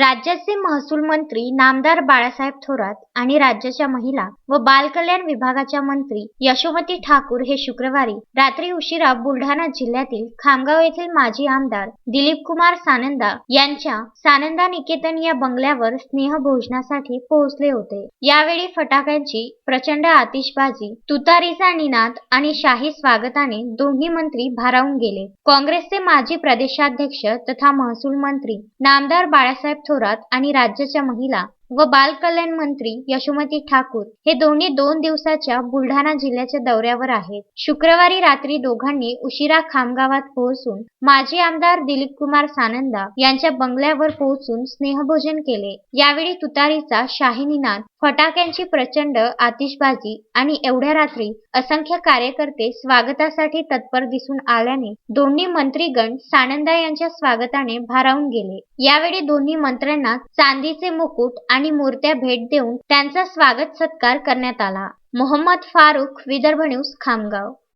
राज्याचे महसूल मंत्री नामदार बाळासाहेब थोरात आणि राज्याच्या महिला व बालकल्याण विभागाच्या मंत्री यशोमती ठाकूर हे शुक्रवारी रात्री उशिरा बुलढाणा जिल्ह्यातील खामगाव येथील माजी आमदार दिलीप कुमार सानंदा यांच्या सानंदा निकेतन या बंगल्यावर स्नेहभोजनासाठी पोहोचले होते. यावेळी फटाक्यांची प्रचंड आतिषबाजी तुतारीचा निनाद आणि शाही स्वागताने दोन्ही मंत्री भारावून गेले. काँग्रेसचे माजी प्रदेशाध्यक्ष तथा महसूल मंत्री नामदार बाळासाहेब थोरात आणि राज्याच्या महिला व बालकल्याण मंत्री यशोमती ठाकूर हे दोन्ही दोन दिवसाच्या बुलढाणा जिल्ह्याच्या दौऱ्यावर आहेत. शुक्रवारी रात्री दोघांनी उशिरा खामगावात पोहोचून माजी आमदार दिलीप कुमार सानंदा यांच्या बंगल्यावर पोहोचून स्नेहभोजन केले. यावेळी तुतारीचा शाही निनाद फटाक्यांची प्रचंड आतिषबाजी आणि एवढ्या रात्री असंख्य कार्यकर्ते स्वागतासाठी तत्पर दिसून आल्याने दोन्ही मंत्रीगण सानंदा यांच्या स्वागताने भारावून गेले. यावेळी दोन्ही मंत्र्यांना चांदीचे मुकुट आणि मूर्त्या भेट देऊन त्यांचा स्वागत सत्कार करण्यात आला. मोहम्मद फारुख विदर्भ न्यूज खामगाव.